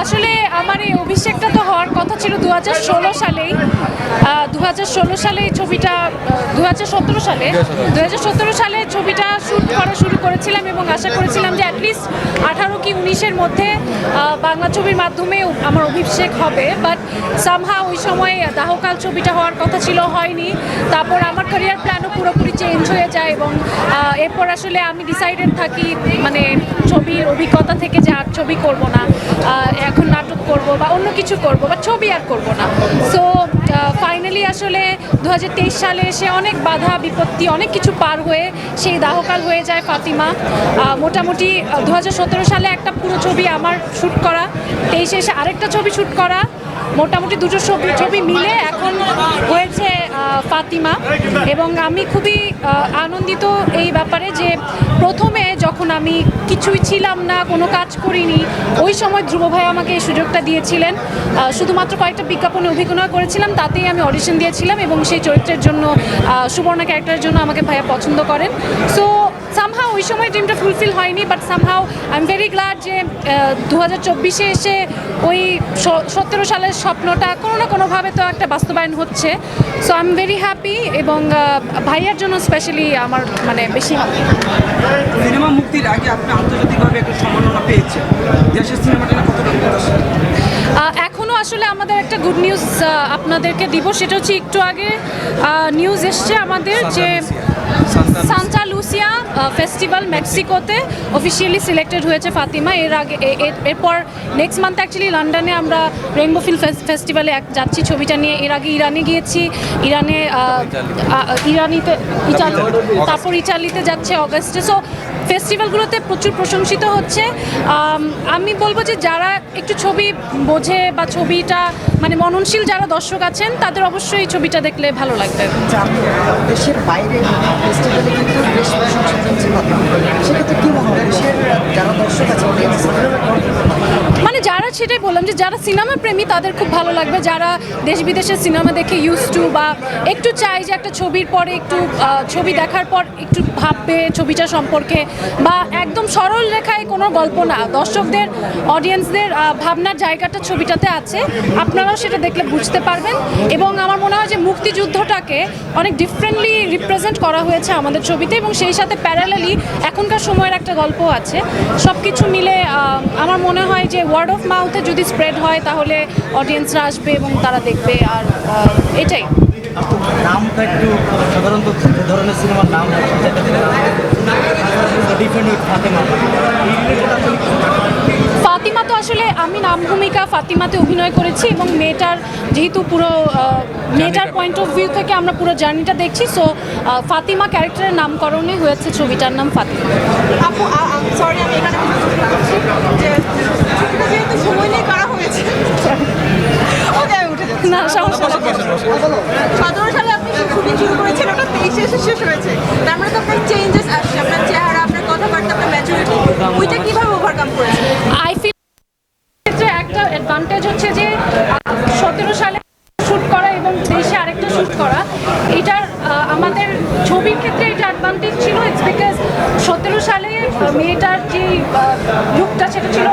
আসলে আমার এই অভিষেকটা তো হওয়ার কথা ছিল দু হাজার ষোলো সালেই। দু হাজার ষোলো সালে এই ছবিটা দু হাজার সতেরো সালে দু হাজার সতেরো সালে ছবিটা শ্যুট করা শুরু করেছিলাম এবং আশা করেছিলাম যে অ্যাটলিস্ট আঠারো কি উনিশের মধ্যে বাংলা ছবির মাধ্যমে আমার অভিষেক হবে। বাট সামহা ওই সময় দাহকাল ছবিটা হওয়ার কথা ছিল, হয়নি। তারপর আমার ক্যারিয়ার প্ল্যানও পুরোপুরি চেঞ্জ হয়ে যায় এবং এরপর আসলে আমি ডিসাইডেড থাকি মানে ছবির অভিজ্ঞতা থেকে যে আর ছবি করব না এখন নাটক করব বা অন্য কিছু করব, বা ছবি আর করব না। সো ফাইনালি আসলে দু হাজার তেইশ সালে এসে অনেক বাধা, বিপত্তি, অনেক কিছু পার হয়ে সেই দাহকাল হয়ে যায় ফাতিমা। মোটামুটি দু হাজার সতেরো সালে একটা পুরো ছবি আমার শ্যুট করা, তেইশে এসে আরেকটা ছবি শ্যুট করা, মোটামুটি দুটো ছবি ছবি মিলে এখন হয়েছে ফাতিমা। এবং আমি খুবই আনন্দিত এই ব্যাপারে যে প্রথমে যখন আমি কিছুই ছিলাম না, কোনো কাজ করিনি, ওই সময় ধ্রুব ভাই আমাকে এই সুযোগটা দিয়েছিলেন। শুধুমাত্র কয়েকটা বিজ্ঞাপনে অভিনয় করেছিলাম তাতেই আমি অডিশন দিয়েছিলাম এবং সেই চরিত্রের জন্য সুবর্ণা ক্যারেক্টারের জন্য আমাকে ভাইয়া পছন্দ করেন। সো সামহাও ওই সময় ড্রিমটা ফুলফিল হয়নি but somehow I am very glad যে দু হাজার চব্বিশে এসে ওই সতেরো সালের স্বপ্নটা কোনো না কোনোভাবে তো একটা বাস্তবায়ন হচ্ছে। So I am very happy এবং ভাইয়ার জন্য স্পেশালি আমার মানে বেশি হ্যাপি সিনেমা মুক্তির আগে আপনি আন্তর্জাতিকভাবে একটা সম্মাননা পেয়েছেন। দেশের সিনেমাটা কতটা আসলে আমাদের একটা গুড নিউজ আপনাদেরকে দিব। সেটা হচ্ছে একটু আগে নিউজ এসছে আমাদের যে সান্তা লুসিয়া। ফেস্টিভ্যাল মেক্সিকোতে অফিসিয়ালি সিলেক্টেড হয়েছে ফাতিমা। এর আগে এরপর নেক্সট মান্থ অ্যাকচুয়ালি লন্ডনে আমরা রেইনবো ফিল্ম ফেস্টিভ্যালে যাচ্ছি ছবিটা নিয়ে। এর আগে ইরানে গিয়েছি। ইরানে ইরানিতে ইটালি। তারপর ইটালিতে যাচ্ছে অগস্টে সো ফেস্টিভ্যালগুলোতে প্রচুর প্রশংসিত হচ্ছে। আমি বলব যে যারা একটু ছবি বোঝে বা ছবিটা মানে মননশীল যারা দর্শক আছেন, তাদের অবশ্যই ছবিটা দেখলে ভালো লাগবে। প্রশংসা সেক্ষেত্রে যারা দর্শক আছে audience, তাদের মানে যারা সেটাই বললাম যে যারা সিনেমা প্রেমী, তাদের খুব ভালো লাগবে। যারা দেশ বিদেশের সিনেমা দেখে ইউজ টু বা একটু চাই যে একটা ছবির পরে একটু ছবি দেখার পর একটু ভাববে ছবিটা সম্পর্কে বা একদম সরল রেখায় কোনো গল্প না। দর্শকদের অডিয়েন্সদের ভাবনার জায়গাটা ছবিটাতে আছে। আপনারাও সেটা দেখলে বুঝতে পারবেন। এবং আমার মনে হয় যে মুক্তিযুদ্ধটাকে অনেক ডিফারেন্টলি রিপ্রেজেন্ট করা হয়েছে আমাদের ছবিতে এবং সেই সাথে প্যারালালি এখনকার সময়ের একটা গল্প আছে। সব কিছু মিলে আমার মনে হয় যে ওয়ার্ড অফ মাউথে যদি স্প্রেড হয় তাহলে অডিয়েন্সরা আসবে এবং তারা দেখবে আর এটাই। নামটা একটু সাধারণত ধরনের সিনেমার নাম সেটা ডিফারেন্ট উইথ ফাতেমা তো আসলে আমি নাম ভূমিকা ফাতিমাতে অভিনয় করেছি এবং মেয়েটার যেহেতু পুরো মেয়েটার পয়েন্ট অফ ভিউ থেকে আমরা পুরো জার্নিটা দেখছি সো ফাতিমা ক্যারেক্টারের নামকরণে হয়েছে ছবিটার নাম ফাতিমা। আপু সরি আমি এখানে যে ছবিটা যেহেতু সময় নিয়ে করা হয়েছে ওকে আমি উঠে যাচ্ছি না, সমস্যা সতেরো সালে আপনি শুটিং শুরু করেছেন, ওটা তেইশে এসে শেষ হয়েছে। তার মানে তো আপনার চেঞ্জেস আসছে, আপনার চেহারা, আপনার কথাবার্তা, আপনার ম্যাচুরিটি ওইটা কীভাবে ওভারকাম করেছেন? আই ফিল একটা অ্যাডভান্টেজ হচ্ছে যে, সতেরো সালে শ্যুট করা এবং দেশে আরেকটা শ্যুট করা, এটার আমাদের ছবির ক্ষেত্রে এটা অ্যাডভান্টেজ ছিল ইটস বিকজ সতেরো সালে মেয়েটার যে যুগটা সেটা ছিল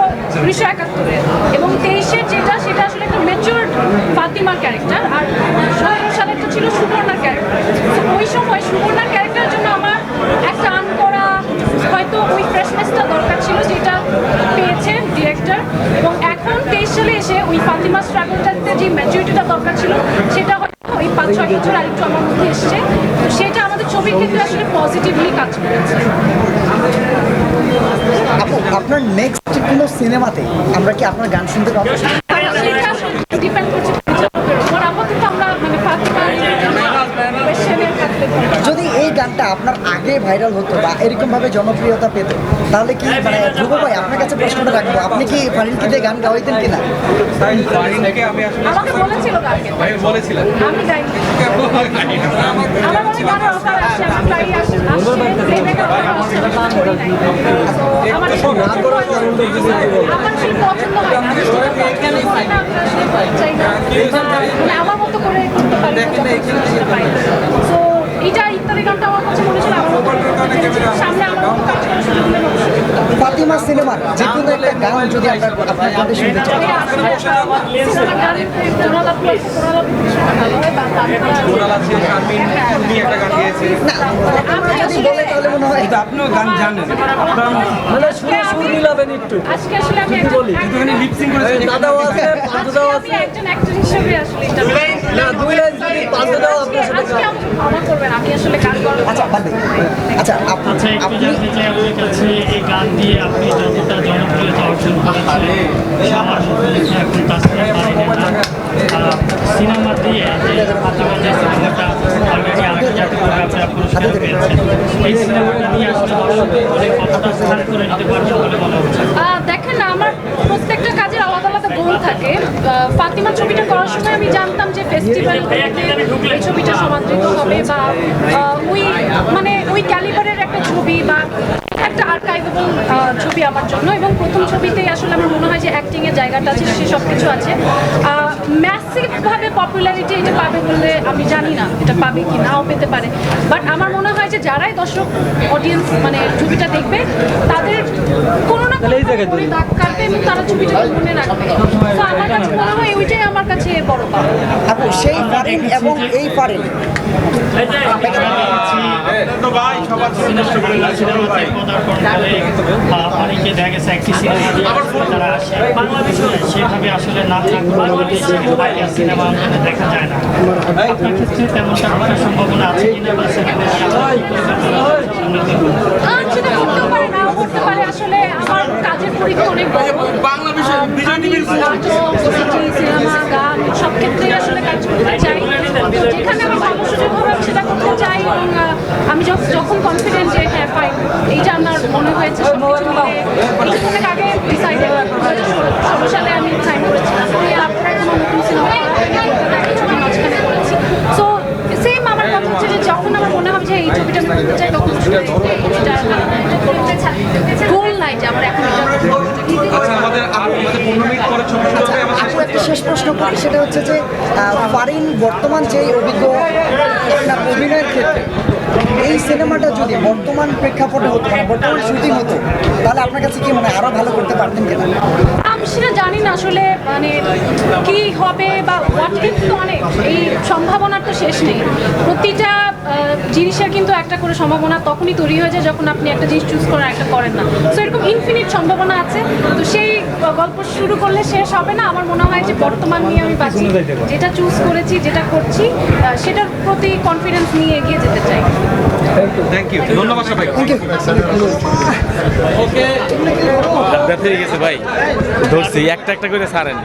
উনিশশো একাত্তরের। এবং তেইশের যেটা, সেটা আসলে একটা মেচুর ফাতিমার ক্যারেক্টার আর সতেরো সালেরটা ছিল সুবর্ণার ক্যারেক্টার ওই সময় সুবর্ণার ক্যারেক্টারের জন্য আমার একটা আন করা হয়তো ওই ফ্রেশনেসটা দরকার ছিল যেটা পেয়েছে ডিরেক্টর এবং এখন তেইশ সালে এসে ওই ফাতিমা স্ট্রাগলটাতে যে ম্যাচুরিটিটা দরকার ছিল, সেটা পাঁচ ছয় বছর আরেকটু আমার মধ্যে এসছে। তো সেটা আমাদের ছবির ক্ষেত্রে আসলে পজিটিভলি কাজ করেছে। আপু আপনার নেক্সট কোনো সিনেমাতে আমরা কি আপনার গান শুনতে পাবো? ডিপেন্ড করছে পরিচালকের উপর আপাতত আমরা মানে যদি গানটা আপনার আগে ভাইরাল হতো বা এরকম ভাবে জনপ্রিয়তা পেত তাহলে কি মানে ধ্রুব ভাই আপনার কাছে প্রশ্নটা রাখব আপনি কি ফারিনকে দিয়ে গান গাওয়াইতেন কিনা? আমার মতো করে করতে পারি ইত্যাদি গানটা আমার কাছে মনে ছিল আমার সামনে আমার কাজ করার সুযোগ দিলে ফাতিমা সিনেমার যে কোনো একটা গান যদি আপনার শুনতে চান হয়, মনে হয় আপনিও গান জানেন। আপনার আজকে আমি- আজকে আসলে আমি একজন কিন্তু এখানে লিপসিং করেছেন দাদাও আছে আজকে আমি একজন actor হিসেবে আসলে এটা আজকে- আজকে আমাকে ক্ষমা করবেন, আমি আসলে গান করার আচ্ছা বাদ আচ্ছা আচ্ছা আপনি আপনার কাছে এই গান দিয়ে আপনি যতটা জনপ্রিয়তা অর্জন করেছেন আমার এখন তাছাড়া সিনেমা দেখেন আমার প্রত্যেকটা কাজের আলাদা আলাদা গোল থাকে। ফাতিমা ছবিটা করার সময় আমি জানতাম যে ফেস্টিভ্যাল এই ছবিটা সমাদৃত হবে বা ওই মানে ওই ক্যালিবারের একটা ছবি বা একটা আর্কাইভেবল ছবি আমার জন্য। এবং প্রথম ছবিতেই আসলে আমার যে অ্যাক্টিংয়ের জায়গাটা আছে সে সব কিছু আছে ম্যাসিভভাবে পপুলারিটি এটা পাবে বলে আমি জানি না এটা পাবে কি নাও পেতে পারে। বাট আমার মনে হয় যে যারাই দর্শক অডিয়েন্স মানে ছবিটা দেখবে তাদের কোনো না কোনো দাগ কাটবে এবং তারা ছবিটা মনে রাখবে। তো আমার কাছে মনে হয় ওইটাই আমার কাছে বড় পাওয়া আপু সেই ফারিন এবং এই অনেকে দেখা গেছে একটি সিনেমা আসলে বাংলাদেশে সেভাবে আসলে না সিনেমা দেখা যায় না। আপনার ক্ষেত্রে সম্ভাবনা আছে কিনা বা আসলে আমার কাজের অনেক বড়। বাংলা বিজয় টিভির সিনেমা। গান সব ক্ষেত্রেই আসলে কাজ করতে চাই। তো যেখানে আমার কর্মসূচি হবে আমি সেটা করতে চাই এবং আহ, আমি যখ- যখন কনফিডেন্ট যে হ্যাঁ পাই এইটা আমার মনে হয়েছে সব কিছু মিলে অনেক আগে ডিসাইডেড ষোলো সালে আমি সাইন করেছিলাম। তারপরে কোনো নতুন সিনেমা ছবি মাঝখানে করেছি সো সেম আমার কথা হচ্ছে যে যখন আমার মনে হবে যে এই ছবিটা আমি করতে চাই তখন গোল নাই যে আমার এখন এটা আচ্ছা একটা শেষ প্রশ্ন করি সেটা হচ্ছে যে ফারিন বর্তমান যে অভিজ্ঞ অভিনয়ের ক্ষেত্রে এই সিনেমাটা যদি বর্তমান প্রেক্ষাপটে হতো মানে বর্তমান শুটিং হতো তাহলে আপনার কাছে কি মনে হয় আরও ভালো করতে পারতেন কিনা? সেটা জানি না আসলে মানে কি হবে বা হোয়াট ইফ তো অনেক। এই সম্ভাবনার তো শেষ নেই। প্রতিটা জিনিসের কিন্তু একটা করে সম্ভাবনা তখনই তৈরি হয়ে যায় যখন আপনি একটা জিনিস চুজ করেন একটা করেন না। সো এরকম ইনফিনিট সম্ভাবনা আছে। তো সেই গল্প শুরু করলে শেষ হবে না। আমার মনে হয় যে বর্তমান নিয়ে আমি বাঁচি। যেটা চুজ করেছি যেটা করছি সেটার প্রতি কনফিডেন্স নিয়ে এগিয়ে যেতে চাই। থ্যাংক ইউ ধন্যবাদ সবাই হয়ে গেছে ভাই। ধরছি একটা একটা করে ছাড়েন।